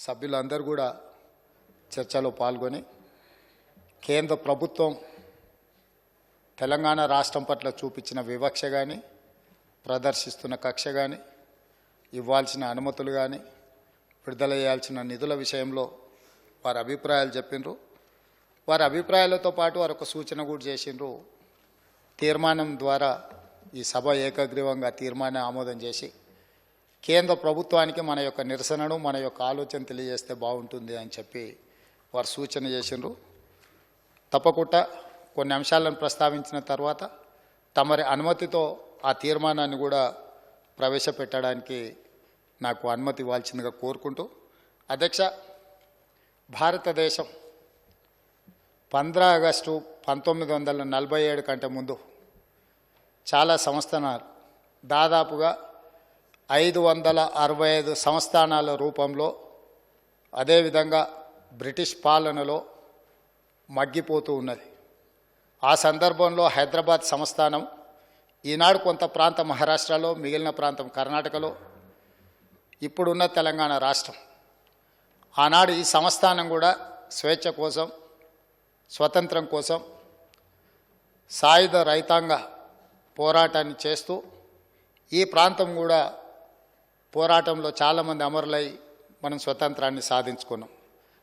సభ్యులందరూ కూడా చర్చలో పాల్గొని కేంద్ర ప్రభుత్వం తెలంగాణ రాష్ట్రం పట్ల చూపించిన వివక్ష కానీ ప్రదర్శిస్తున్న కక్ష కానీ ఇవ్వాల్సిన అనుమతులు కానీ విడుదల చేయాల్సిన నిధుల విషయంలో వారి అభిప్రాయాలు చెప్పిండ్రు వారి అభిప్రాయాలతో పాటు వారు ఒక సూచన కూడా చేసిండ్రు తీర్మానం ద్వారా ఈ సభ ఏకగ్రీవంగా తీర్మానం ఆమోదం చేసి కేంద్ర ప్రభుత్వానికి మన యొక్క నిరసనను మన యొక్క ఆలోచన తెలియజేస్తే బాగుంటుంది అని చెప్పి వారు సూచన చేసిండ్రు. తప్పకుండా కొన్ని అంశాలను ప్రస్తావించిన తర్వాత తమరి అనుమతితో ఆ తీర్మానాన్ని కూడా ప్రవేశపెట్టడానికి నాకు అనుమతి ఇవ్వాల్సిందిగా కోరుకుంటూ అధ్యక్ష భారతదేశం పంద్రా ఆగస్టు పంతొమ్మిది వందల నలభై ఏడు కంటే ముందు చాలా సంస్థనాలు దాదాపుగా ఐదు వందల అరవై ఐదు సంస్థానాల రూపంలో అదేవిధంగా బ్రిటిష్ పాలనలో మగ్గిపోతూ ఉన్నది. ఆ సందర్భంలో హైదరాబాద్ సంస్థానం ఈనాడు కొంత ప్రాంతం మహారాష్ట్రలో మిగిలిన ప్రాంతం కర్ణాటకలో ఇప్పుడున్న తెలంగాణ రాష్ట్రం. ఆనాడు ఈ సంస్థానం కూడా స్వేచ్ఛ కోసం స్వతంత్రం కోసం సాయుధ రైతాంగ పోరాటాన్ని చేస్తూ ఈ ప్రాంతం కూడా పోరాటంలో చాలామంది అమరులై మనం స్వతంత్రాన్ని సాధించుకున్నాం.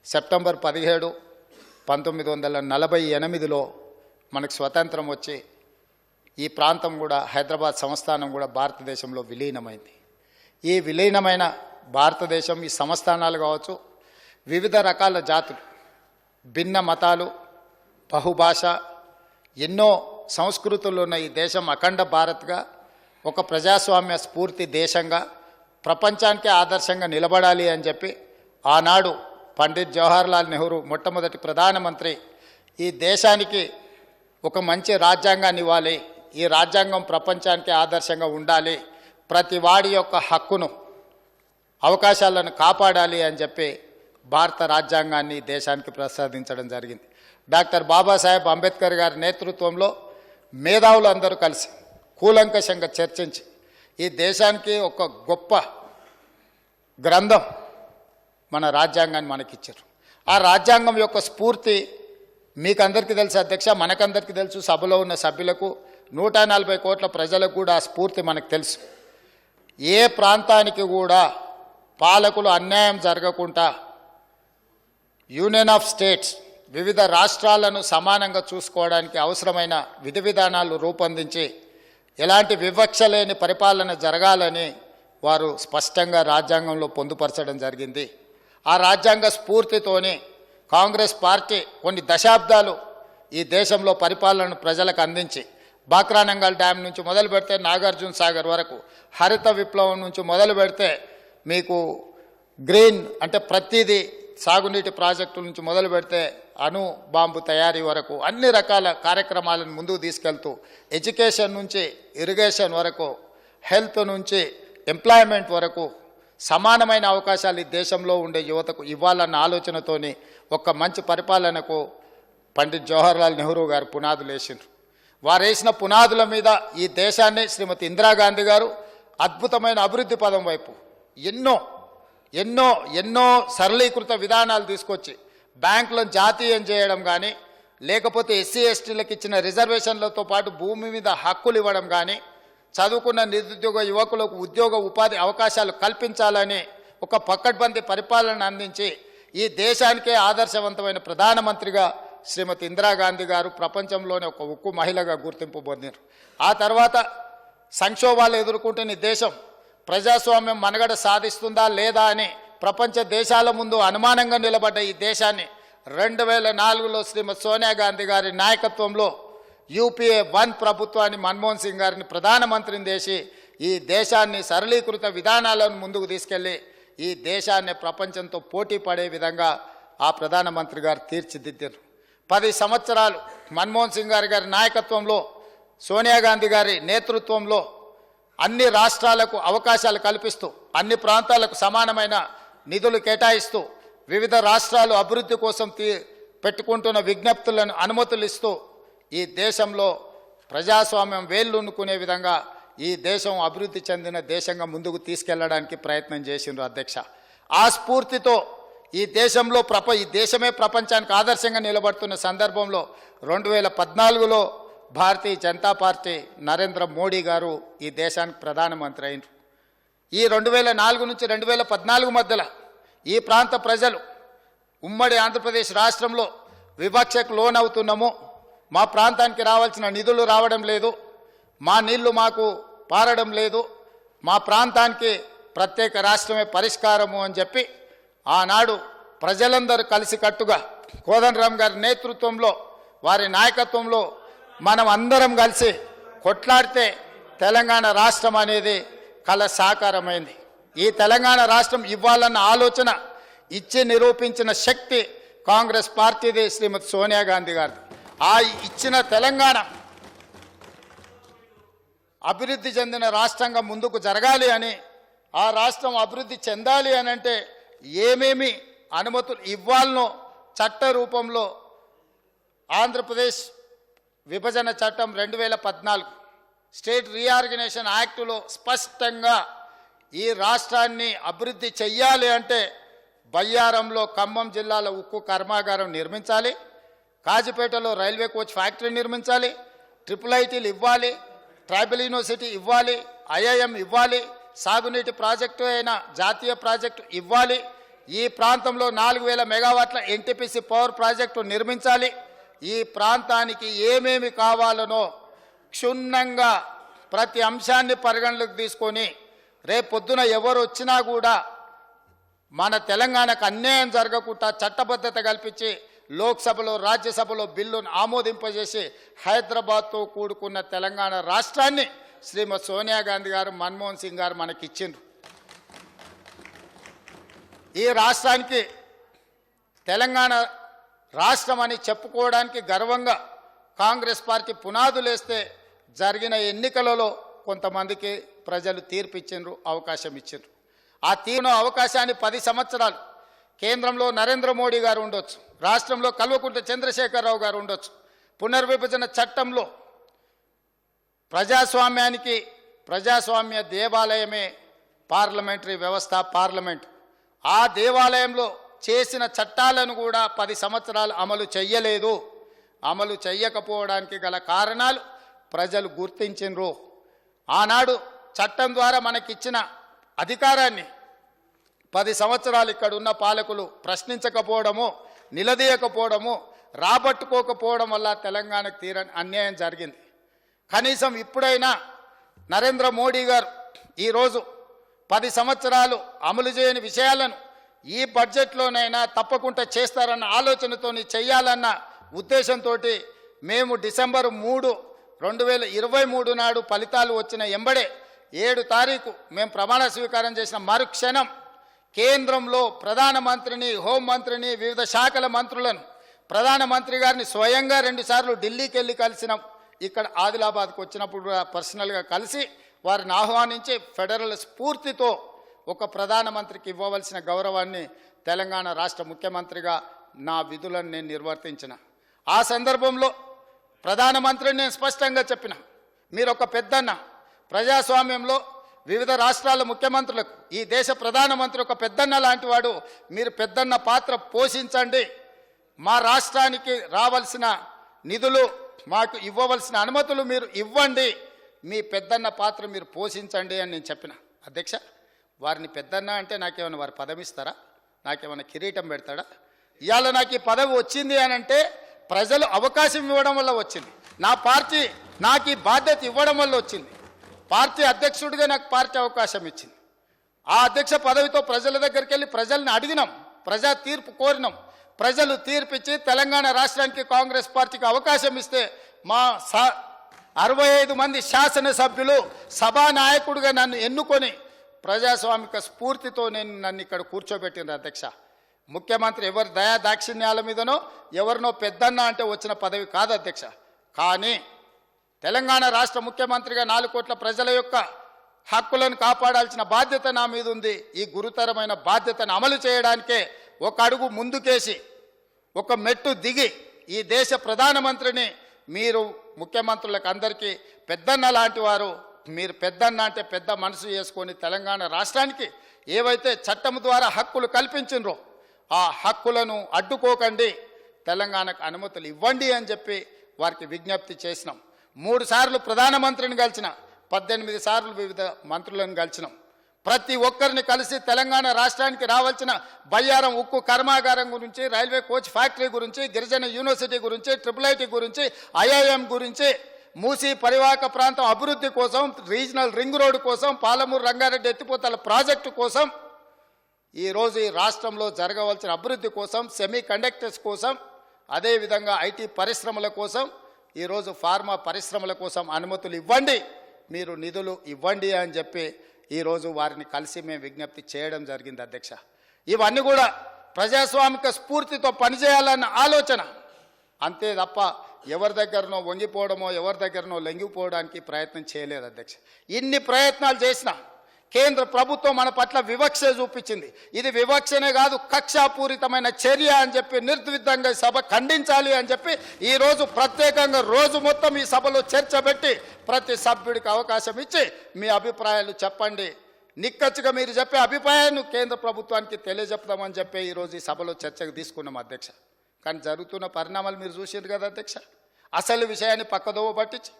సెప్టెంబర్ పదిహేడు పంతొమ్మిది వందల నలభై ఎనిమిదిలో మనకు స్వతంత్రం వచ్చి ఈ ప్రాంతం కూడా హైదరాబాద్ సంస్థానం కూడా భారతదేశంలో విలీనమైంది. ఈ విలీనమైన భారతదేశం ఈ సంస్థానాలు కావచ్చు వివిధ రకాల జాతులు భిన్న మతాలు బహుభాష ఎన్నో సంస్కృతులు ఉన్న ఈ దేశం అఖండ భారత్గా ఒక ప్రజాస్వామ్య స్ఫూర్తి దేశంగా ప్రపంచానికే ఆదర్శంగా నిలబడాలి అని చెప్పి ఆనాడు పండిత్ జవహర్లాల్ నెహ్రూ మొట్టమొదటి ప్రధానమంత్రి ఈ దేశానికి ఒక మంచి రాజ్యాంగాన్ని ఇవ్వాలి. ఈ రాజ్యాంగం ప్రపంచానికి ఆదర్శంగా ఉండాలి. ప్రతి వాడి యొక్క హక్కును అవకాశాలను కాపాడాలి అని చెప్పి భారత రాజ్యాంగాన్ని దేశానికి ప్రసాదించడం జరిగింది. డాక్టర్ బాబాసాహెబ్ అంబేద్కర్ గారి నేతృత్వంలో మేధావులు అందరూ కలిసి కూలంకషంగా చర్చించి ఈ దేశానికి ఒక గొప్ప గ్రంథం మన రాజ్యాంగాన్ని మనకిచ్చారు. ఆ రాజ్యాంగం యొక్క స్ఫూర్తి మీకు అందరికీ తెలుసు అధ్యక్ష మనకందరికీ తెలుసు. సభలో ఉన్న సభ్యులకు నూట నలభై కోట్ల ప్రజలకు కూడా ఆ స్ఫూర్తి మనకు తెలుసు. ఏ ప్రాంతానికి కూడా పాలకులు అన్యాయం జరగకుండా యూనియన్ ఆఫ్ స్టేట్స్ వివిధ రాష్ట్రాలను సమానంగా చూసుకోవడానికి అవసరమైన విధి విధానాలు రూపొందించి ఎలాంటి వివక్ష లేని పరిపాలన జరగాలని వారు స్పష్టంగా రాజ్యాంగంలో పొందుపరచడం జరిగింది. ఆ రాజ్యాంగ స్ఫూర్తితోని కాంగ్రెస్ పార్టీ కొన్ని దశాబ్దాలు ఈ దేశంలో పరిపాలనను ప్రజలకు అందించి బాక్రానంగల్ డ్యామ్ నుంచి మొదలు పెడితే నాగార్జున సాగర్ వరకు హరిత విప్లవం నుంచి మొదలు పెడితే మీకు గ్రీన్ అంటే ప్రతిదీ సాగునీటి ప్రాజెక్టుల నుంచి మొదలు పెడితే అణు బాంబు తయారీ వరకు అన్ని రకాల కార్యక్రమాలను ముందుకు తీసుకెళ్తూ ఎడ్యుకేషన్ నుంచి ఇరిగేషన్ వరకు హెల్త్ నుంచి ఎంప్లాయ్మెంట్ వరకు సమానమైన అవకాశాలు ఈ దేశంలో ఉండే యువతకు ఇవ్వాలన్న ఆలోచనతోని ఒక మంచి పరిపాలనకు పండిత్ జవహర్లాల్ నెహ్రూ గారు పునాదులు వేసిండ్రు. వారు వేసిన పునాదుల మీద ఈ దేశాన్ని శ్రీమతి ఇందిరాగాంధీ గారు అద్భుతమైన అభివృద్ధి పదం వైపు ఎన్నో ఎన్నో ఎన్నో సరళీకృత విధానాలు తీసుకొచ్చి బ్యాంకులను జాతీయం చేయడం కానీ లేకపోతే ఎస్సీ ఎస్టీలకు ఇచ్చిన రిజర్వేషన్లతో పాటు భూమి మీద హక్కులు ఇవ్వడం కానీ చదువుకున్న నిరుద్యోగ యువకులకు ఉద్యోగ ఉపాధి అవకాశాలు కల్పించాలని ఒక పక్కడ్బందీ పరిపాలన అందించి ఈ దేశానికే ఆదర్శవంతమైన ప్రధానమంత్రిగా శ్రీమతి ఇందిరాగాంధీ గారు ప్రపంచంలోనే ఒక ఉక్కు మహిళగా గుర్తింపు పొందారు ఆ తర్వాత సంక్షోభాలు ఎదుర్కొంటున్న దేశం ప్రజాస్వామ్యం మనగడ సాధిస్తుందా లేదా అని ప్రపంచ దేశాల ముందు అనుమానంగా నిలబడ్డ ఈ దేశాన్ని రెండు వేల నాలుగులో శ్రీమతి సోనియా గాంధీ గారి నాయకత్వంలో యూపీఏ వన్ ప్రభుత్వాన్ని మన్మోహన్ సింగ్ గారిని ప్రధానమంత్రిని చేసి ఈ దేశాన్ని సరళీకృత విధానాలను ముందుకు తీసుకెళ్ళి ఈ దేశాన్ని ప్రపంచంతో పోటీ పడే విధంగా ఆ ప్రధానమంత్రి గారు తీర్చిదిద్దారు. పది సంవత్సరాలు మన్మోహన్ సింగ్ గారి గారి నాయకత్వంలో సోనియా గాంధీ గారి నేతృత్వంలో అన్ని రాష్ట్రాలకు అవకాశాలు కల్పిస్తూ అన్ని ప్రాంతాలకు సమానమైన నిధులు కేటాయిస్తూ వివిధ రాష్ట్రాలు అభివృద్ధి కోసం తీ పెట్టుకుంటున్న విజ్ఞప్తులను అనుమతులు ఇస్తూ ఈ దేశంలో ప్రజాస్వామ్యం వేళ్ళునుకునే విధంగా ఈ దేశం అభివృద్ధి చెందిన దేశంగా ముందుకు తీసుకెళ్ళడానికి ప్రయత్నం చేసిండ్రు అధ్యక్ష. ఆ స్ఫూర్తితో ఈ దేశంలో ప్రప ఈ దేశమే ప్రపంచానికి ఆదర్శంగా నిలబడుతున్న సందర్భంలో రెండు వేల పద్నాలుగులో భారతీయ జనతా పార్టీ నరేంద్ర మోడీ గారు ఈ దేశానికి ప్రధానమంత్రి అయినారు. ఈ రెండు వేల నాలుగు నుంచి రెండు వేల పద్నాలుగు మధ్యలో ఈ ప్రాంత ప్రజలు ఉమ్మడి ఆంధ్రప్రదేశ్ రాష్ట్రంలో వివక్షకు లోనవుతున్నాము. మా ప్రాంతానికి రావాల్సిన నిధులు రావడం లేదు. మా నీళ్ళు మాకు పారడం లేదు. మా ప్రాంతానికి ప్రత్యేక రాష్ట్రమే పరిష్కారము అని చెప్పి ఆనాడు ప్రజలందరూ కలిసికట్టుగా కోదండరామ్ గారి నేతృత్వంలో వారి నాయకత్వంలో మనం అందరం కలిసి కొట్లాడితే తెలంగాణ రాష్ట్రం అనేది కల సాకారమైంది. ఈ తెలంగాణ రాష్ట్రం ఇవ్వాలన్న ఆలోచన ఇచ్చి నిరూపించిన శక్తి కాంగ్రెస్ పార్టీది శ్రీమతి సోనియా గాంధీ గారిది. ఆ ఇచ్చిన తెలంగాణ అభివృద్ధి చెందిన రాష్ట్రంగా ముందుకు జరగాలి అని ఆ రాష్ట్రం అభివృద్ధి చెందాలి అని అంటే ఏమేమి అనుమతులు ఇవ్వాలనో చట్ట రూపంలో ఆంధ్రప్రదేశ్ విభజన చట్టం రెండు వేల పద్నాలుగు స్టేట్ రీఆర్గనైజేషన్ యాక్టులో స్పష్టంగా ఈ రాష్ట్రాన్ని అభివృద్ధి చెయ్యాలి అంటే బయ్యారంలో ఖమ్మం జిల్లాలో ఉక్కు కర్మాగారం నిర్మించాలి కాజిపేటలో రైల్వే కోచ్ ఫ్యాక్టరీ నిర్మించాలి ట్రిపుల్ ఐటీలు ఇవ్వాలి ట్రైబల్ యూనివర్సిటీ ఇవ్వాలి ఐఐఎం ఇవ్వాలి సాగునీటి ప్రాజెక్టు అయిన జాతీయ ప్రాజెక్టు ఇవ్వాలి ఈ ప్రాంతంలో నాలుగు వేల మెగావాట్ల ఎన్టీపీసీ పవర్ ప్రాజెక్టు నిర్మించాలి. ఈ ప్రాంతానికి ఏమేమి కావాలనో క్షుణ్ణంగా ప్రతి అంశాన్ని పరిగణలోకి తీసుకొని రేపొద్దున ఎవరు వచ్చినా కూడా మన తెలంగాణకు అన్యాయం జరగకుండా చట్టబద్ధత కల్పించి లోక్సభలో రాజ్యసభలో బిల్లును ఆమోదింపజేసి హైదరాబాద్తో కూడుకున్న తెలంగాణ రాష్ట్రాన్ని శ్రీమతి సోనియా గాంధీ గారు మన్మోహన్ సింగ్ గారు మనకిచ్చిండ్రు ఈ రాష్ట్రానికి తెలంగాణ రాష్ట్రం అని చెప్పుకోవడానికి గర్వంగా కాంగ్రెస్ పార్టీ పునాదులేస్తే జరిగిన ఎన్నికలలో కొంతమందికి ప్రజలు తీర్పిచ్చిండ్రు అవకాశం ఇచ్చిండ్రు ఆ తీర్పు అవకాశాన్ని పది సంవత్సరాలు కేంద్రంలో నరేంద్ర మోడీ గారు ఉండొచ్చు రాష్ట్రంలో కల్వకుంట్ల చంద్రశేఖరరావు గారు ఉండొచ్చు పునర్విభజన చట్టంలో ప్రజాస్వామ్యానికి ప్రజాస్వామ్య దేవాలయమే పార్లమెంటరీ వ్యవస్థ పార్లమెంట్. ఆ దేవాలయంలో చేసిన చట్టాలను కూడా పది సంవత్సరాలు అమలు చెయ్యలేదు. అమలు చెయ్యకపోవడానికి గల కారణాలు ప్రజలు గుర్తించినరు. ఆనాడు చట్టం ద్వారా మనకిచ్చిన అధికారాన్ని పది సంవత్సరాలు ఇక్కడ ఉన్న పాలకులు ప్రశ్నించకపోవడము నిలదీయకపోవడము రాబట్టుకోకపోవడం వల్ల తెలంగాణకు తీరని అన్యాయం జరిగింది. కనీసం ఇప్పుడైనా నరేంద్ర మోడీ గారు ఈరోజు పది సంవత్సరాలు అమలు చేయని విషయాలను ఈ బడ్జెట్లోనైనా తప్పకుండా చేస్తారన్న ఆలోచనతో చేయాలన్న ఉద్దేశంతో మేము డిసెంబర్ మూడు రెండు వేల ఇరవై మూడు నాడు ఫలితాలు వచ్చిన ఎంబడే ఏడు తారీఖు మేము ప్రమాణ స్వీకారం చేసిన మరుక్షణం కేంద్రంలో ప్రధానమంత్రిని హోంమంత్రిని వివిధ శాఖల మంత్రులను ప్రధానమంత్రి గారిని స్వయంగా రెండుసార్లు ఢిల్లీకి వెళ్ళి కలిసినాం. ఇక్కడ ఆదిలాబాద్కు వచ్చినప్పుడు కూడా పర్సనల్గా కలిసి వారిని ఆహ్వానించి ఫెడరల్ స్ఫూర్తితో ఒక ప్రధానమంత్రికి ఇవ్వవలసిన గౌరవాన్ని తెలంగాణ రాష్ట్ర ముఖ్యమంత్రిగా నా విధులను నేను నిర్వర్తించిన. ఆ సందర్భంలో ప్రధానమంత్రిని నేను స్పష్టంగా చెప్పిన. మీరు ఒక పెద్దన్న ప్రజాస్వామ్యంలో వివిధ రాష్ట్రాల ముఖ్యమంత్రులకు ఈ దేశ ప్రధానమంత్రి ఒక పెద్దన్న లాంటి వాడు మీరు పెద్దన్న పాత్ర పోషించండి. మా రాష్ట్రానికి రావాల్సిన నిధులు మాకు ఇవ్వవలసిన అనుమతులు మీరు ఇవ్వండి. మీ పెద్దన్న పాత్ర మీరు పోషించండి అని నేను చెప్పిన. అధ్యక్ష? వారిని పెద్దన్న అంటే నాకేమైనా వారి పదవి ఇస్తారా నాకేమైనా కిరీటం పెడతాడా? ఇవాళ నాకు ఈ పదవి వచ్చింది అని అంటే ప్రజలు అవకాశం ఇవ్వడం వల్ల వచ్చింది. నా పార్టీ నాకు ఈ బాధ్యత ఇవ్వడం వల్ల వచ్చింది. పార్టీ అధ్యక్షుడిగా నాకు పార్టీ అవకాశం ఇచ్చింది. ఆ అధ్యక్ష పదవితో ప్రజల దగ్గరికి వెళ్ళి ప్రజల్ని అడిగినాం. ప్రజా తీర్పు కోరినాం. ప్రజలు తీర్పిచ్చి తెలంగాణ రాష్ట్రానికి కాంగ్రెస్ పార్టీకి అవకాశం ఇస్తే మా సా అరవై ఐదు మంది శాసనసభ్యులు సభానాయకుడిగా నన్ను ఎన్నుకొని ప్రజాస్వామిక స్ఫూర్తితో నేను నన్ను ఇక్కడ కూర్చోబెట్టిన అధ్యక్ష. ముఖ్యమంత్రి ఎవరి దయా దాక్షిణ్యాల మీదనో ఎవరినో పెద్దన్న అంటే వచ్చిన పదవి కాదు అధ్యక్ష. కానీ తెలంగాణ రాష్ట్ర ముఖ్యమంత్రిగా నాలుగు కోట్ల ప్రజల యొక్క హక్కులను కాపాడాల్సిన బాధ్యత నా మీద ఉంది ఈ గురుతరమైన బాధ్యతను అమలు చేయడానికే ఒక అడుగు ముందుకేసి ఒక మెట్టు దిగి ఈ దేశ ప్రధానమంత్రిని మీరు ముఖ్యమంత్రులకు అందరికీ పెద్దన్న లాంటి వారు మీరు పెద్దన్న అంటే పెద్ద మనసు చేసుకొని తెలంగాణ రాష్ట్రానికి ఏవైతే చట్టం ద్వారా హక్కులు కల్పించినరో ఆ హక్కులను అడ్డుకోకండి. తెలంగాణకు అనుమతులు ఇవ్వండి అని చెప్పి వారికి విజ్ఞప్తి చేసినాం. మూడు సార్లు ప్రధానమంత్రిని కలిసిన పద్దెనిమిది సార్లు వివిధ మంత్రులను కలిసినాం. ప్రతి ఒక్కరిని కలిసి తెలంగాణ రాష్ట్రానికి రావాల్సిన బయ్యారం ఉక్కు కర్మాగారం గురించి రైల్వే కోచ్ ఫ్యాక్టరీ గురించి గిరిజన యూనివర్సిటీ గురించి ట్రిపుల్ ఐటీ గురించి ఐఐఎం గురించి మూసీ పరివాహక ప్రాంతం అభివృద్ధి కోసం రీజనల్ రింగ్ రోడ్డు కోసం పాలమూరు రంగారెడ్డి ఎత్తిపోతల ప్రాజెక్టు కోసం ఈరోజు ఈ రాష్ట్రంలో జరగవలసిన అభివృద్ధి కోసం సెమీ కండక్టర్స్ కోసం అదేవిధంగా ఐటీ పరిశ్రమల కోసం ఈరోజు ఫార్మా పరిశ్రమల కోసం అనుమతులు ఇవ్వండి. మీరు నిధులు ఇవ్వండి అని చెప్పి ఈరోజు వారిని కలిసి మేము విజ్ఞప్తి చేయడం జరిగింది అధ్యక్ష. ఇవన్నీ కూడా ప్రజాస్వామిక స్ఫూర్తితో పనిచేయాలన్న ఆలోచన. అంతే తప్ప ఎవరి దగ్గరనో వంగిపోవడమో ఎవరి దగ్గరనో లొంగిపోవడానికి ప్రయత్నం చేయలేదు అధ్యక్ష. ఇన్ని ప్రయత్నాలు చేసినా కేంద్ర ప్రభుత్వం మన పట్ల వివక్ష చూపించింది. ఇది వివక్షనే కాదు కక్షాపూరితమైన చర్య అని చెప్పి నిర్ద్విధంగా సభ ఖండించాలి అని చెప్పి ఈరోజు ప్రత్యేకంగా రోజు మొత్తం ఈ సభలో చర్చ పెట్టి ప్రతి సభ్యుడికి అవకాశం ఇచ్చి మీ అభిప్రాయాలు చెప్పండి. నిక్కచ్చిగా మీరు చెప్పే అభిప్రాయాన్ని కేంద్ర ప్రభుత్వానికి తెలియజెప్తామని చెప్పి ఈరోజు ఈ సభలో చర్చకు తీసుకున్నాం అధ్యక్ష. కానీ జరుగుతున్న పరిణామాలు మీరు చూసారు కదా అధ్యక్ష? అసలు విషయాన్ని పక్కదోవ పట్టించి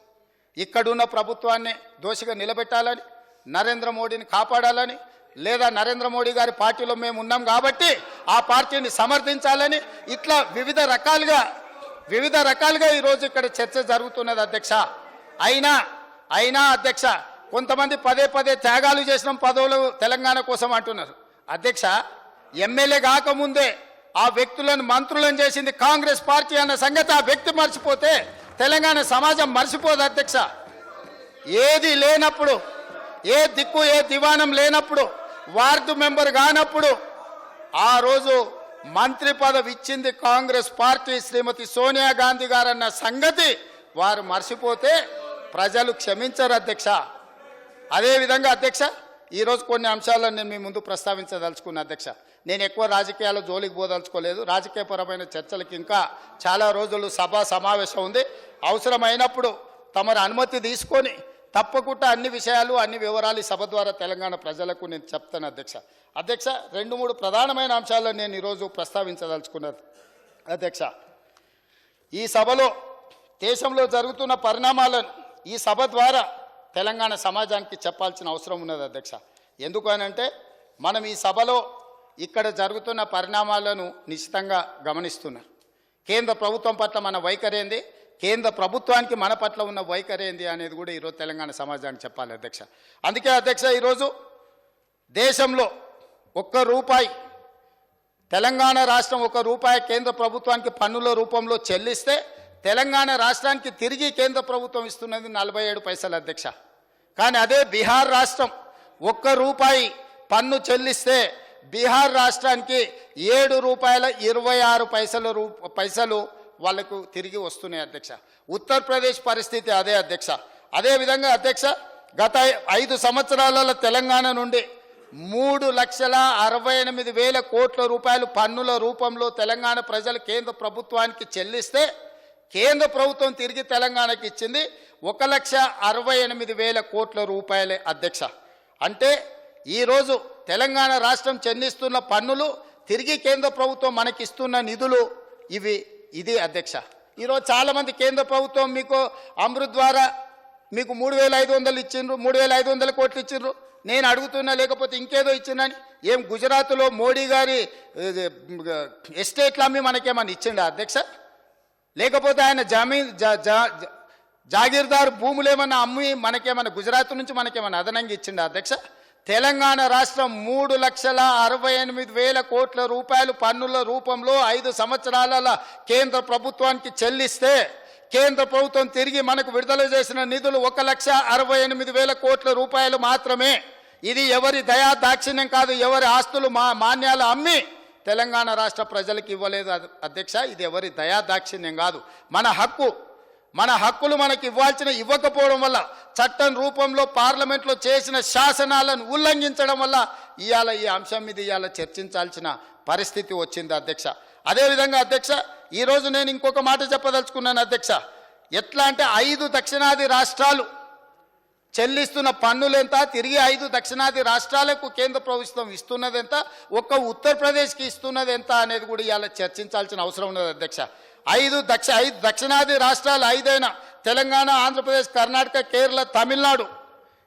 ఇక్కడున్న ప్రభుత్వాన్ని దోషిగా నిలబెట్టాలని నరేంద్ర మోడీని కాపాడాలని లేదా నరేంద్ర మోడీ గారి పార్టీలో మేము ఉన్నాం కాబట్టి ఆ పార్టీని సమర్థించాలని ఇట్లా వివిధ రకాలుగా వివిధ రకాలుగా ఈరోజు ఇక్కడ చర్చ జరుగుతున్నది అధ్యక్ష. అయినా అయినా అధ్యక్ష కొంతమంది పదే పదే త్యాగాలు చేసిన పదవులు తెలంగాణ కోసం అంటున్నారు. అధ్యక్ష ఎమ్మెల్యే కాకముందే ఆ వ్యక్తులను మంత్రులను చేసింది కాంగ్రెస్ పార్టీ అన్న సంగతి ఆ వ్యక్తి మర్చిపోతే తెలంగాణ సమాజం మర్చిపోదు అధ్యక్ష. ఏది లేనప్పుడు ఏ దిక్కు ఏ దివానం లేనప్పుడు వార్డు మెంబర్ కానప్పుడు ఆ రోజు మంత్రి పదవి ఇచ్చింది కాంగ్రెస్ పార్టీ శ్రీమతి సోనియా గాంధీ గారన్న సంగతి వారు మర్చిపోతే ప్రజలు క్షమించరు అధ్యక్ష. అదేవిధంగా అధ్యక్ష ఈరోజు కొన్ని అంశాలను నేను మీ ముందు ప్రస్తావించదలుచుకున్న అధ్యక్ష. నేను ఎక్కువ రాజకీయాల జోలికి పోదలుచుకోలేదు. రాజకీయపరమైన చర్చలకు ఇంకా చాలా రోజులు సభ సమావేశం ఉంది. అవసరమైనప్పుడు తమరు అనుమతి తీసుకొని తప్పకుండా అన్ని విషయాలు అన్ని వివరాలు ఈ సభ ద్వారా తెలంగాణ ప్రజలకు నేను చెప్తాను అధ్యక్ష. అధ్యక్ష రెండు మూడు ప్రధానమైన అంశాలను నేను ఈరోజు ప్రస్తావించదలుచుకున్నది. అధ్యక్ష ఈ సభలో దేశంలో జరుగుతున్న పరిణామాలను ఈ సభ ద్వారా తెలంగాణ సమాజానికి చెప్పాల్సిన అవసరం ఉన్నది అధ్యక్ష. ఎందుకు అనంటే మనం ఈ సభలో ఇక్కడ జరుగుతున్న పరిణామాలను నిశ్చితంగా గమనిస్తున్నారు. కేంద్ర ప్రభుత్వం పట్ల మన వైఖరి ఏంది? కేంద్ర ప్రభుత్వానికి మన పట్ల ఉన్న వైఖరి ఏంది అనేది కూడా ఈరోజు తెలంగాణ సమాజానికి చెప్పాలి అధ్యక్ష. అందుకే అధ్యక్ష ఈరోజు దేశంలో ఒక్క రూపాయి తెలంగాణ రాష్ట్రం ఒక రూపాయి కేంద్ర ప్రభుత్వానికి పన్నుల రూపంలో చెల్లిస్తే తెలంగాణ రాష్ట్రానికి తిరిగి కేంద్ర ప్రభుత్వం ఇస్తున్నది నలభై ఏడు పైసలు అధ్యక్ష. కానీ అదే బీహార్ రాష్ట్రం ఒక్క రూపాయి పన్ను చెల్లిస్తే బీహార్ రాష్ట్రానికి ఏడు రూపాయల ఇరవై ఆరు పైసలు రూ పైసలు వాళ్ళకు తిరిగి వస్తున్నాయి అధ్యక్ష. ఉత్తరప్రదేశ్ పరిస్థితి అదే అధ్యక్ష. అదేవిధంగా అధ్యక్ష గత ఐదు సంవత్సరాలలో తెలంగాణ నుండి మూడు లక్షల అరవై ఎనిమిది వేల కోట్ల రూపాయలు పన్నుల రూపంలో తెలంగాణ ప్రజలు కేంద్ర ప్రభుత్వానికి చెల్లిస్తే కేంద్ర ప్రభుత్వం తిరిగి తెలంగాణకి ఇచ్చింది ఒక లక్ష అరవై ఎనిమిది వేల కోట్ల రూపాయలే అధ్యక్ష. అంటే ఈరోజు తెలంగాణ రాష్ట్రం చెందిస్తున్న పన్నులు తిరిగి కేంద్ర ప్రభుత్వం మనకిస్తున్న నిధులు ఇవి. ఇది అధ్యక్ష. ఈరోజు చాలామంది కేంద్ర ప్రభుత్వం మీకు అమృత్ ద్వారా మీకు మూడు వేల ఐదు వందలు ఇచ్చిండ్రు మూడు వేల ఐదు వందల కోట్లు ఇచ్చిండ్రు. నేను అడుగుతున్నా లేకపోతే ఇంకేదో ఇచ్చిందని ఏం గుజరాత్లో మోడీ గారి ఎస్టేట్లు అమ్మి మనకేమన్నా ఇచ్చిండా అధ్యక్ష? లేకపోతే ఆయన జమీన్ జా- జా- జాగీర్దారు భూములు ఏమన్నా అమ్మి మనకేమన్నా గుజరాత్ నుంచి మనకేమన్నా అదనంగా ఇచ్చిండా అధ్యక్ష? తెలంగాణ రాష్ట్రం మూడు లక్షల అరవై ఎనిమిది వేల కోట్ల రూపాయలు పన్నుల రూపంలో ఐదు సంవత్సరాల కేంద్ర ప్రభుత్వానికి చెల్లిస్తే కేంద్ర ప్రభుత్వం తిరిగి మనకు విడుదల చేసిన నిధులు ఒక లక్ష అరవై ఎనిమిది వేల కోట్ల రూపాయలు మాత్రమే. ఇది ఎవరి దయా దాక్షిణ్యం కాదు ఎవరి ఆస్తులు మా మాన్యాలు అమ్మి తెలంగాణ రాష్ట్ర ప్రజలకు ఇవ్వలేదు అధ్యక్ష. ఇది ఎవరి దయా దాక్షిణ్యం కాదు. మన హక్కు మన హక్కులు మనకి ఇవ్వాల్సిన ఇవ్వకపోవడం వల్ల చట్టం రూపంలో పార్లమెంట్లో చేసిన శాసనాలను ఉల్లంఘించడం వల్ల ఇవాళ ఈ అంశం మీద ఇవాళ చర్చించాల్సిన పరిస్థితి వచ్చింది అధ్యక్ష. అదేవిధంగా అధ్యక్ష ఈరోజు నేను ఇంకొక మాట చెప్పదలుచుకున్నాను అధ్యక్ష. ఎట్లా అంటే ఐదు దక్షిణాది రాష్ట్రాలు చెల్లిస్తున్న పన్నులెంత తిరిగి ఐదు దక్షిణాది రాష్ట్రాలకు కేంద్ర ప్రభుత్వం ఇస్తున్నదెంత ఒక్క ఉత్తరప్రదేశ్కి ఇస్తున్నది ఎంత అనేది కూడా ఇవాళ చర్చించాల్సిన అవసరం ఉన్నది అధ్యక్ష. ఐదు దక్ష ఐదు దక్షిణాది రాష్ట్రాలు ఐదైన తెలంగాణ ఆంధ్రప్రదేశ్ కర్ణాటక కేరళ తమిళనాడు.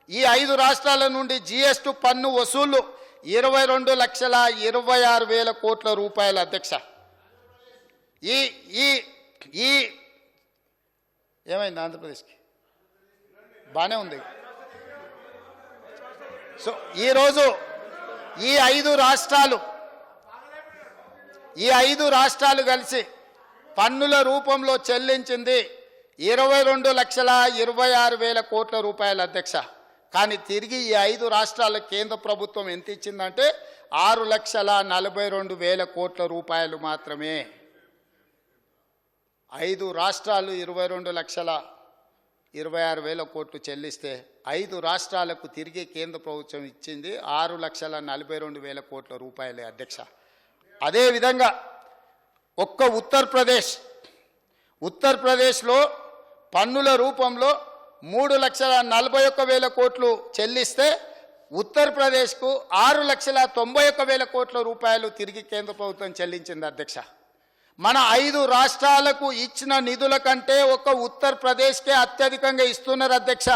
ఈ ఐదు రాష్ట్రాల నుండి జిఎస్టి పన్ను వసూళ్ళు ఇరవై రెండు లక్షల ఇరవై ఆరు వేల కోట్ల రూపాయల అధ్యక్ష. ఈ ఈ ఈ ఏమైంది ఆంధ్రప్రదేశ్కి? బాగానే ఉంది. సో ఈరోజు ఈ ఐదు రాష్ట్రాలు ఈ ఐదు రాష్ట్రాలు కలిసి పన్నుల రూపంలో చెల్లించింది ఇరవై రెండు లక్షల ఇరవై ఆరు వేల కోట్ల రూపాయల అధ్యక్ష. కానీ తిరిగి ఈ ఐదు రాష్ట్రాల కేంద్ర ప్రభుత్వం ఎంత ఇచ్చిందంటే ఆరు లక్షల నలభై రెండు వేల కోట్ల రూపాయలు మాత్రమే. ఐదు రాష్ట్రాలు ఇరవై రెండు లక్షల ఇరవై ఆరు వేల కోట్లు చెల్లిస్తే ఐదు రాష్ట్రాలకు తిరిగి కేంద్ర ప్రభుత్వం ఇచ్చింది ఆరు లక్షల నలభై రెండు వేల కోట్ల రూపాయలే అధ్యక్ష. అదేవిధంగా ఒక్క ఉత్తరప్రదేశ్ ఉత్తరప్రదేశ్లో పన్నుల రూపంలో మూడు లక్షల నలభై ఒక్క వేల కోట్లు చెల్లిస్తే ఉత్తరప్రదేశ్కు ఆరు లక్షల తొంభై ఒక్క వేల కోట్ల రూపాయలు తిరిగి కేంద్ర ప్రభుత్వం చెల్లించింది అధ్యక్ష. మన ఐదు రాష్ట్రాలకు ఇచ్చిన నిధుల కంటే ఒక ఉత్తరప్రదేశ్కే అత్యధికంగా ఇస్తున్నారు అధ్యక్ష.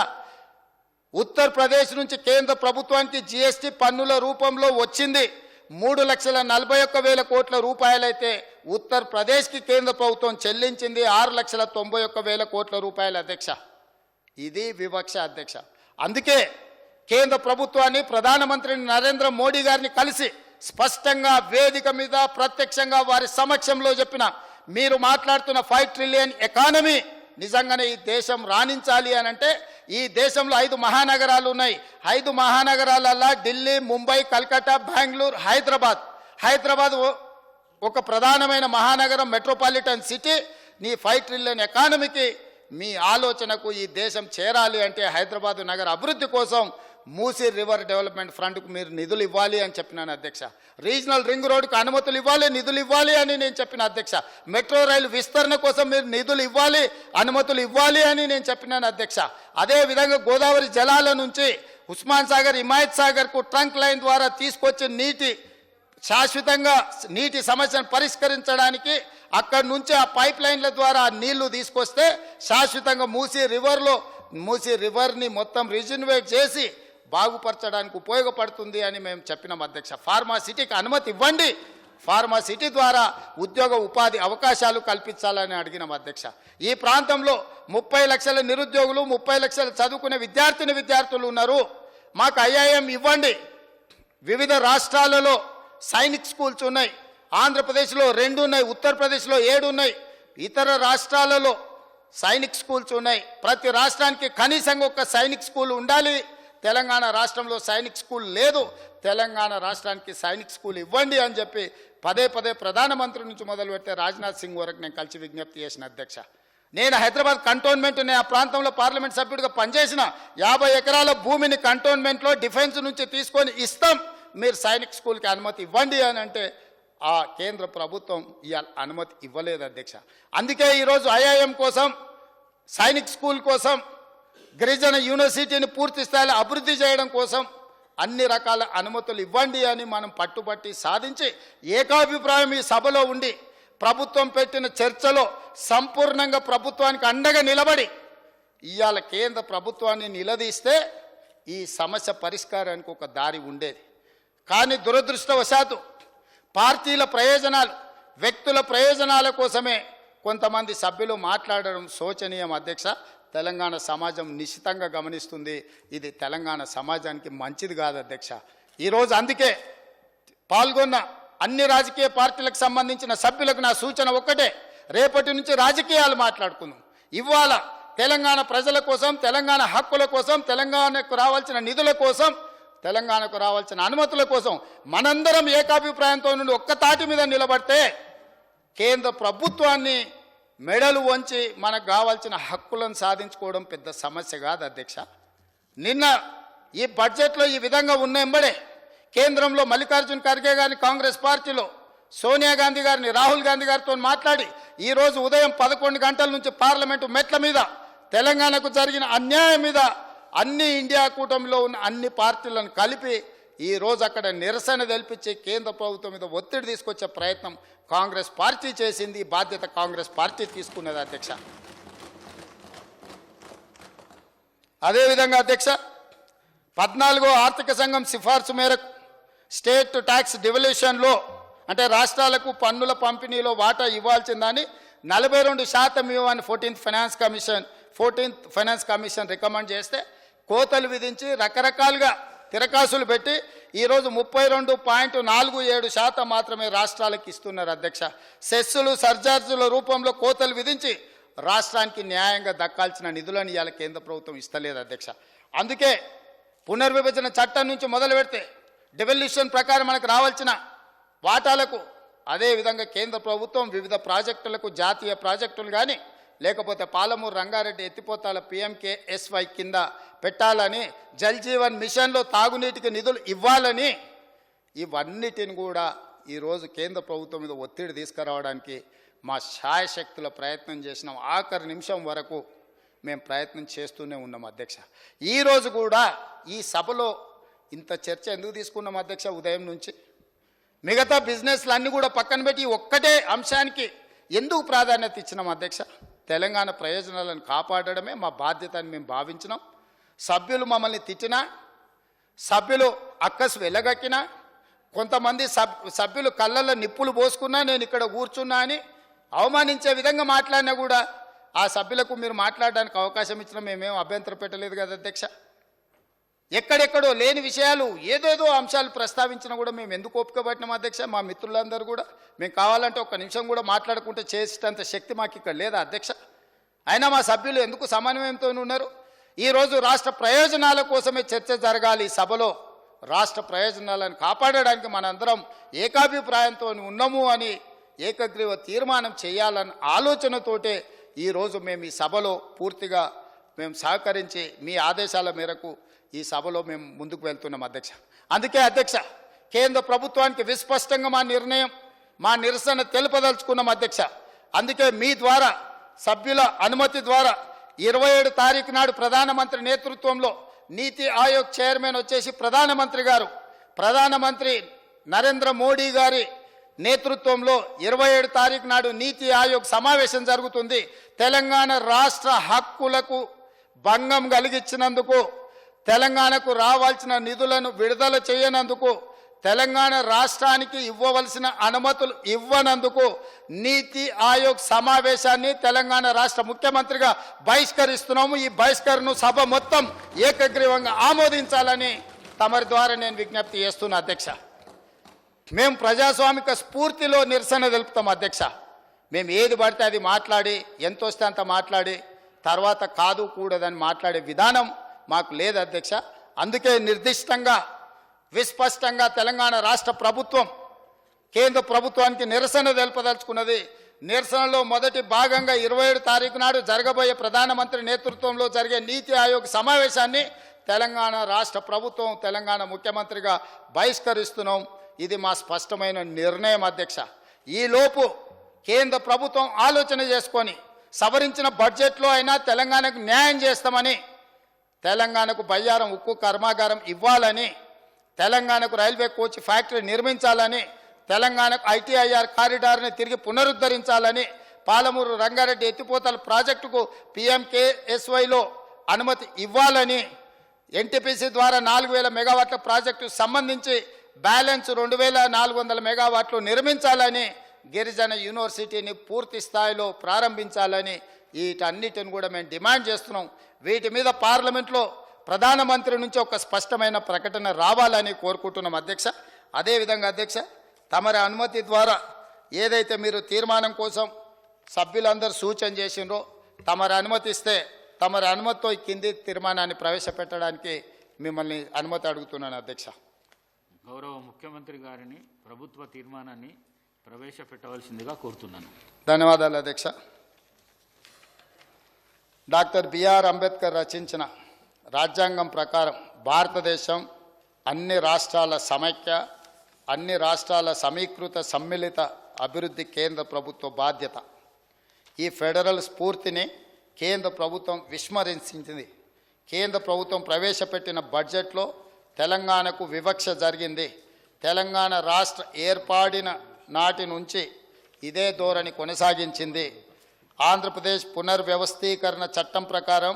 ఉత్తరప్రదేశ్ నుంచి కేంద్ర ప్రభుత్వానికి జిఎస్టీ పన్నుల రూపంలో వచ్చింది. మూడు లక్షల నలభై ఒక్క వేల కోట్ల రూపాయలైతే ఉత్తరప్రదేశ్కి కేంద్ర ప్రభుత్వం చెల్లించింది ఆరు లక్షల తొంభై ఒక్క వేల కోట్ల రూపాయల అధ్యక్ష. ఇది వివక్ష అధ్యక్ష. అందుకే కేంద్ర ప్రభుత్వాన్ని ప్రధానమంత్రి నరేంద్ర మోడీ గారిని కలిసి స్పష్టంగా వేదిక మీద ప్రత్యక్షంగా వారి సమక్షంలో చెప్పిన మీరు మాట్లాడుతున్న ఫైవ్ ట్రిలియన్ ఎకానమీ నిజంగానే ఈ దేశం రాణించాలి అని అంటే ఈ దేశంలో ఐదు మహానగరాలు ఉన్నాయి. ఐదు మహానగరాలల్లా ఢిల్లీ ముంబై కల్కట్టా బెంగళూరు హైదరాబాద్. హైదరాబాద్ ఓ- ఒక ప్రధానమైన మహానగరం మెట్రోపాలిటన్ సిటీ. నీ ఫైవ్ ట్రిలియన్ ఎకానమీకి మీ ఆలోచనకు ఈ దేశం చేరాలి అంటే హైదరాబాద్ నగర అభివృద్ధి కోసం మూసీ రివర్ డెవలప్మెంట్ ఫ్రంట్కు మీరు నిధులు ఇవ్వాలి అని చెప్పినాను అధ్యక్ష. రీజనల్ రింగ్ రోడ్కు అనుమతులు ఇవ్వాలి నిధులు ఇవ్వాలి అని నేను చెప్పిన అధ్యక్ష. మెట్రో రైలు విస్తరణ కోసం మీరు నిధులు ఇవ్వాలి అనుమతులు ఇవ్వాలి అని నేను చెప్పినాను అధ్యక్ష. అదే విధంగా గోదావరి జలాల నుంచి ఉస్మాన్ సాగర్ హిమాయత్ సాగర్కు ట్రంక్ లైన్ ద్వారా తీసుకొచ్చిన నీటి శాశ్వతంగా నీటి సమస్యను పరిష్కరించడానికి అక్కడి నుంచి ఆ పైప్ లైన్ల ద్వారా నీళ్ళు తీసుకొస్తే శాశ్వతంగా మూసీ రివర్లో మూసీ రివర్ని మొత్తం రిజన్వేట్ చేసి బాగుపరచడానికి ఉపయోగపడుతుంది అని మేము చెప్పినాం అధ్యక్ష. ఫార్మా సిటీకి అనుమతి ఇవ్వండి. ఫార్మా సిటీ ద్వారా ఉద్యోగ ఉపాధి అవకాశాలు కల్పించాలని అడిగినాం అధ్యక్ష. ఈ ప్రాంతంలో ముప్పై లక్షల నిరుద్యోగులు ముప్పై లక్షల చదువుకునే విద్యార్థిని విద్యార్థులు ఉన్నారు. మాకు ఐఐఎం ఇవ్వండి. వివిధ రాష్ట్రాలలో సైనిక్ స్కూల్స్ ఉన్నాయి. ఆంధ్రప్రదేశ్లో రెండు ఉన్నాయి ఉత్తరప్రదేశ్లో ఏడు ఉన్నాయి. ఇతర రాష్ట్రాలలో సైనిక్ స్కూల్స్ ఉన్నాయి. ప్రతి రాష్ట్రానికి కనీసంగా ఒక సైనిక్ స్కూల్ ఉండాలి. తెలంగాణ రాష్ట్రంలో సైనిక్ స్కూల్ లేదు తెలంగాణ రాష్ట్రానికి సైనిక్ స్కూల్ ఇవ్వండి అని చెప్పి పదే పదే ప్రధానమంత్రి నుంచి మొదలు పెడితే రాజ్నాథ్ సింగ్ వరకు నేను కలిసి విజ్ఞప్తి చేసిన అధ్యక్ష. నేను హైదరాబాద్ కంటోన్మెంట్ నేను ఆ ప్రాంతంలో పార్లమెంట్ సభ్యుడిగా పనిచేసిన యాభై ఎకరాల భూమిని కంటోన్మెంట్లో డిఫెన్స్ నుంచి తీసుకొని ఇస్తాం. మీరు సైనిక్ స్కూల్కి అనుమతి ఇవ్వండి అని అంటే ఆ కేంద్ర ప్రభుత్వం ఇవాళ అనుమతి ఇవ్వలేదు అధ్యక్ష. అందుకే ఈరోజు ఐఐఎం కోసం సైనిక్ స్కూల్ కోసం గిరిజన యూనివర్సిటీని పూర్తి స్థాయిలో అభివృద్ధి చేయడం కోసం అన్ని రకాల అనుమతులు ఇవ్వండి అని మనం పట్టుబట్టి సాధించి ఏకాభిప్రాయం ఈ సభలో ఉండి ప్రభుత్వం పెట్టిన చర్చలో సంపూర్ణంగా ప్రభుత్వానికి అండగా నిలబడి ఇవాళ కేంద్ర ప్రభుత్వాన్ని నిలదీస్తే ఈ సమస్య పరిష్కారానికి ఒక దారి ఉండేది. కానీ దురదృష్టవశాత్తు పార్టీల ప్రయోజనాలు వ్యక్తుల ప్రయోజనాల కోసమే కొంతమంది సభ్యులు మాట్లాడడం శోచనీయం అధ్యక్ష. తెలంగాణ సమాజం నిశ్చితంగా గమనిస్తుంది. ఇది తెలంగాణ సమాజానికి మంచిది కాదు అధ్యక్ష. ఈరోజు అందుకే పాల్గొన్న అన్ని రాజకీయ పార్టీలకు సంబంధించిన సభ్యులకు నా సూచన ఒక్కటే. రేపటి నుంచి రాజకీయాలు మాట్లాడుకుందాం. ఇవాళ తెలంగాణ ప్రజల కోసం తెలంగాణ హక్కుల కోసం తెలంగాణకు రావాల్సిన నిధుల కోసం తెలంగాణకు రావాల్సిన అనుమతుల కోసం మనందరం ఏకాభిప్రాయంతో నుండి ఒక్క తాటి మీద నిలబడితే కేంద్ర ప్రభుత్వాన్ని మెడలు వంచి మనకు కావాల్సిన హక్కులను సాధించుకోవడం పెద్ద సమస్య కాదు అధ్యక్ష. నిన్న ఈ బడ్జెట్లో ఈ విధంగా ఉన్న ఎంబడే కేంద్రంలో మల్లికార్జున్ ఖర్గే గారిని కాంగ్రెస్ పార్టీలో సోనియా గాంధీ గారిని రాహుల్ గాంధీ గారితో మాట్లాడి ఈరోజు ఉదయం పదకొండు గంటల నుంచి పార్లమెంటు మెట్ల మీద తెలంగాణకు జరిగిన అన్యాయం మీద అన్ని ఇండియా కూటమిలో ఉన్న అన్ని పార్టీలను కలిపి ఈ రోజు అక్కడ నిరసన తెలిపించి కేంద్ర ప్రభుత్వం మీద ఒత్తిడి తీసుకొచ్చే ప్రయత్నం కాంగ్రెస్ పార్టీ చేసింది బాధ్యత కాంగ్రెస్ పార్టీ తీసుకున్నది అధ్యక్ష. అదేవిధంగా అధ్యక్ష పద్నాలుగో ఆర్థిక సంఘం సిఫార్సు మేరకు స్టేట్ ట్యాక్స్ డివల్యూషన్లో అంటే రాష్ట్రాలకు పన్నుల పంపిణీలో వాటా ఇవ్వాల్సిందని నలభై రెండు శాతం ఇవ్వని fourteenth finance commission fourteenth finance commission recommend చేస్తే కోతలు విధించి రకరకాలుగా తిరకాసులు పెట్టి ఈరోజు ముప్పై రెండు పాయింట్ నాలుగు ఏడు శాతం మాత్రమే రాష్ట్రాలకు ఇస్తున్నారు అధ్యక్ష. సెస్సులు సర్జార్జుల రూపంలో కోతలు విధించి రాష్ట్రానికి న్యాయంగా దక్కాల్సిన నిధులను ఇవాళ కేంద్ర ప్రభుత్వం ఇస్తలేదు అధ్యక్ష. అందుకే పునర్విభజన చట్టం నుంచి మొదలు పెడితే డెవల్యూషన్ ప్రకారం మనకు రావాల్సిన వాటాలకు అదేవిధంగా కేంద్ర ప్రభుత్వం వివిధ ప్రాజెక్టులకు జాతీయ ప్రాజెక్టులు కానీ లేకపోతే పాలమూరు రంగారెడ్డి ఎత్తిపోతాల పిఎంకే ఎస్వై కింద పెట్టాలని జల్ జీవన్ మిషన్లో తాగునీటికి నిధులు ఇవ్వాలని ఇవన్నిటిని కూడా ఈరోజు కేంద్ర ప్రభుత్వం మీద ఒత్తిడి తీసుకురావడానికి మా శాయశక్తుల ప్రయత్నం చేసినాం. ఆఖరి నిమిషం వరకు మేము ప్రయత్నం చేస్తూనే ఉన్నాం అధ్యక్ష. ఈరోజు కూడా ఈ సభలో ఇంత చర్చ ఎందుకు తీసుకున్నాం అధ్యక్ష ఉదయం నుంచి? మిగతా బిజినెస్లు అన్నీ కూడా పక్కన పెట్టి ఒక్కటే అంశానికి ఎందుకు ప్రాధాన్యత ఇచ్చినాం అధ్యక్ష? తెలంగాణ ప్రయోజనాలను కాపాడడమే మా బాధ్యత అని మేము భావించినాం. సభ్యులు మమ్మల్ని తిట్టినా సభ్యులు అక్కసు వెళ్ళగక్కినా కొంతమంది సబ్ సభ్యులు కళ్ళల్లో నిప్పులు పోసుకున్నా నేను ఇక్కడ కూర్చున్నా అని అవమానించే విధంగా మాట్లాడినా కూడా ఆ సభ్యులకు మీరు మాట్లాడడానికి అవకాశం ఇచ్చినా మేమేం అభ్యంతరం పెట్టలేదు కదా అధ్యక్ష. ఎక్కడెక్కడో లేని విషయాలు ఏదేదో అంశాలు ప్రస్తావించినా కూడా మేము ఎందుకు ఒప్పుకోబట్టినాం అధ్యక్ష? మా మిత్రులందరూ కూడా మేము కావాలంటే ఒక నిమిషం కూడా మాట్లాడుకుంటే చేసేటంత శక్తి మాకు ఇక్కడ లేదా అధ్యక్ష? అయినా మా సభ్యులు ఎందుకు సమన్వయంతో ఉన్నారు? ఈరోజు రాష్ట్ర ప్రయోజనాల కోసమే చర్చ జరగాలి సభలో. రాష్ట్ర ప్రయోజనాలను కాపాడడానికి మనందరం ఏకాభిప్రాయంతో ఉన్నాము అని ఏకగ్రీవ తీర్మానం చేయాలన్న ఆలోచనతోటే ఈరోజు మేము ఈ సభలో పూర్తిగా మేము సహకరించి మీ ఆదేశాల మేరకు ఈ సభలో మేము ముందుకు వెళ్తున్నాం అధ్యక్ష. అందుకే అధ్యక్ష కేంద్ర ప్రభుత్వానికి విస్పష్టంగా మా నిర్ణయం మా నిరసన తెలుపదలుచుకున్నాం అధ్యక్ష. అందుకే మీ ద్వారా సభ్యుల అనుమతి ద్వారా ఇరవై ఏడు తారీఖు నాడు ప్రధానమంత్రి నేతృత్వంలో నీతి ఆయోగ్ చైర్మన్ వచ్చేసి ప్రధానమంత్రి గారు. ప్రధానమంత్రి నరేంద్ర మోడీ గారి నేతృత్వంలో ఇరవై ఏడు తారీఖు నాడు నీతి ఆయోగ్ సమావేశం జరుగుతుంది. తెలంగాణ రాష్ట్ర హక్కులకు భంగం కలిగించినందుకు తెలంగాణకు రావాల్సిన నిధులను విడుదల చేయనందుకు తెలంగాణ రాష్ట్రానికి ఇవ్వవలసిన అనుమతులు ఇవ్వనందుకు నీతి ఆయోగ్ సమావేశాన్ని తెలంగాణ రాష్ట్ర ముఖ్యమంత్రిగా బహిష్కరిస్తున్నాము. ఈ బహిష్కరణను సభ మొత్తం ఏకగ్రీవంగా ఆమోదించాలని తమరి ద్వారా నేను విజ్ఞప్తి చేస్తున్నా అధ్యక్ష. మేము ప్రజాస్వామిక స్ఫూర్తిలో నిరసన తెలుపుతాం అధ్యక్ష. మేము ఏది పడితే అది మాట్లాడి ఎంత వస్తే అంత మాట్లాడి తర్వాత కాదు కూడదని మాట్లాడే విధానం మాకు లేదు అధ్యక్ష. అందుకే నిర్దిష్టంగా విస్పష్టంగా తెలంగాణ రాష్ట్ర ప్రభుత్వం కేంద్ర ప్రభుత్వానికి నిరసన తెలుపదలుచుకున్నది నిరసనలో మొదటి భాగంగా ఇరవై ఏడు తారీఖు నాడు జరగబోయే ప్రధానమంత్రి నేతృత్వంలో జరిగే నీతి ఆయోగ్ సమావేశాన్ని తెలంగాణ రాష్ట్ర ప్రభుత్వం తెలంగాణ ముఖ్యమంత్రిగా బహిష్కరిస్తున్నాం. ఇది మా స్పష్టమైన నిర్ణయం అధ్యక్ష. ఈలోపు కేంద్ర ప్రభుత్వం ఆలోచన చేసుకొని సవరించిన బడ్జెట్లో అయినా తెలంగాణకు న్యాయం చేస్తామని తెలంగాణకు బయ్యారం ఉక్కు కర్మాగారం ఇవ్వాలని తెలంగాణకు రైల్వే కోచ్ ఫ్యాక్టరీ నిర్మించాలని తెలంగాణకు ఐటీఐఆర్ కారిడార్ని తిరిగి పునరుద్ధరించాలని పాలమూరు రంగారెడ్డి ఎత్తిపోతల ప్రాజెక్టుకు పిఎంకేఎస్వైలో అనుమతి ఇవ్వాలని ఎన్టీపీసీ ద్వారా నాలుగు వేల మెగావాట్ల ప్రాజెక్టు సంబంధించి బ్యాలెన్స్ రెండు వేల నాలుగు వందల మెగావాట్లు నిర్మించాలని గిరిజన యూనివర్సిటీని పూర్తి స్థాయిలో ప్రారంభించాలని వీటన్నిటిని కూడా మేము డిమాండ్ చేస్తున్నాం. వీటి మీద పార్లమెంట్లో ప్రధానమంత్రి నుంచి ఒక స్పష్టమైన ప్రకటన రావాలని కోరుకుంటున్నాం అధ్యక్ష. అదేవిధంగా అధ్యక్ష తమరి అనుమతి ద్వారా ఏదైతే మీరు తీర్మానం కోసం సభ్యులందరూ సూచన చేసిండ్రో తమరి అనుమతిస్తే తమరి అనుమతితో ఈ కింది తీర్మానాన్ని ప్రవేశపెట్టడానికి మిమ్మల్ని అనుమతి అడుగుతున్నాను అధ్యక్ష. గౌరవ ముఖ్యమంత్రి గారిని ప్రభుత్వ తీర్మానాన్ని ప్రవేశపెట్టవలసిందిగా కోరుతున్నాను. ధన్యవాదాలు అధ్యక్ష. డాక్టర్ బిఆర్ అంబేద్కర్ రచించిన రాజ్యాంగం ప్రకారం భారతదేశం అన్ని రాష్ట్రాల సమైక్య అన్ని రాష్ట్రాల సమీకృత సమ్మిళిత అభివృద్ధి కేంద్ర ప్రభుత్వ బాధ్యత. ఈ ఫెడరల్ స్ఫూర్తిని కేంద్ర ప్రభుత్వం విస్మరించింది. కేంద్ర ప్రభుత్వం ప్రవేశపెట్టిన బడ్జెట్లో తెలంగాణకు వివక్ష జరిగింది. తెలంగాణ రాష్ట్ర ఏర్పాడిన నాటి నుంచి ఇదే ధోరణి కొనసాగించింది. ఆంధ్రప్రదేశ్ పునర్వ్యవస్థీకరణ చట్టం ప్రకారం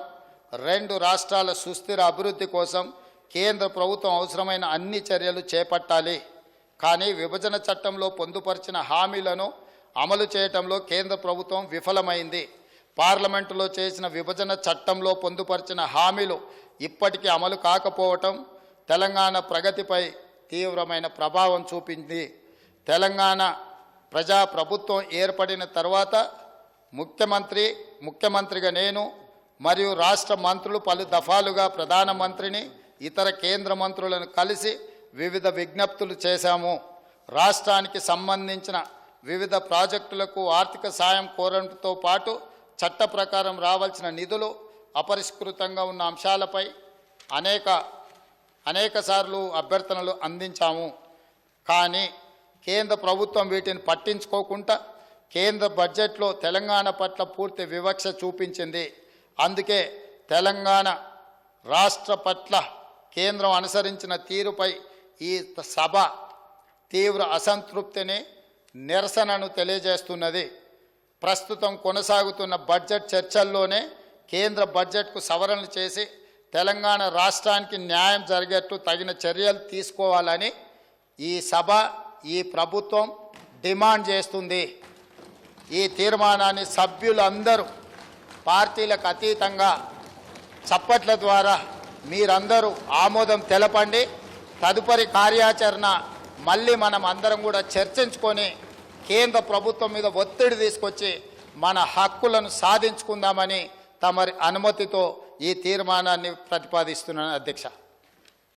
రెండు రాష్ట్రాల సుస్థిర అభివృద్ధి కోసం కేంద్ర ప్రభుత్వం అవసరమైన అన్ని చర్యలు చేపట్టాలి. కానీ విభజన చట్టంలో పొందుపరిచిన హామీలను అమలు చేయటంలో కేంద్ర ప్రభుత్వం విఫలమైంది. పార్లమెంటులో చేసిన విభజన చట్టంలో పొందుపరిచిన హామీలు ఇప్పటికీ అమలు కాకపోవటం తెలంగాణ ప్రగతిపై తీవ్రమైన ప్రభావం చూపింది. తెలంగాణ ప్రజా ప్రభుత్వం ఏర్పడిన తర్వాత ముఖ్యమంత్రి ముఖ్యమంత్రిగా నేను మరియు రాష్ట్ర మంత్రులు పలు దఫాలుగా ప్రధానమంత్రిని ఇతర కేంద్ర మంత్రులను కలిసి వివిధ విజ్ఞప్తులు చేశాము. రాష్ట్రానికి సంబంధించిన వివిధ ప్రాజెక్టులకు ఆర్థిక సాయం కోరడంతో పాటు చట్ట ప్రకారం రావాల్సిన నిధులు అపరిష్కృతంగా ఉన్న అంశాలపై అనేక అనేక సార్లు అభ్యర్థనలు అందించాము. కానీ కేంద్ర ప్రభుత్వం వీటిని పట్టించుకోకుండా కేంద్ర బడ్జెట్లో తెలంగాణ పట్ల పూర్తి వివక్ష చూపించింది. అందుకే తెలంగాణ రాష్ట్ర పట్ల కేంద్రం అనుసరించిన తీరుపై ఈ సభ తీవ్ర అసంతృప్తిని నిరసనను తెలియజేస్తున్నది. ప్రస్తుతం కొనసాగుతున్న బడ్జెట్ చర్చల్లోనే కేంద్ర బడ్జెట్కు సవరణలు చేసి తెలంగాణ రాష్ట్రానికి న్యాయం జరిగేట్టు తగిన చర్యలు తీసుకోవాలని ఈ సభ ఈ ప్రభుత్వం డిమాండ్ చేస్తుంది. ఈ తీర్మానాన్ని సభ్యులందరూ పార్టీలకు అతీతంగా చప్పట్ల ద్వారా మీరందరూ ఆమోదం తెలపండి. తదుపరి కార్యాచరణ మళ్ళీ మనం అందరం కూడా చర్చించుకొని కేంద్ర ప్రభుత్వం మీద ఒత్తిడి తీసుకొచ్చి మన హక్కులను సాధించుకుందామని తమరి అనుమతితో ఈ తీర్మానాన్ని ప్రతిపాదిస్తున్నాను అధ్యక్ష.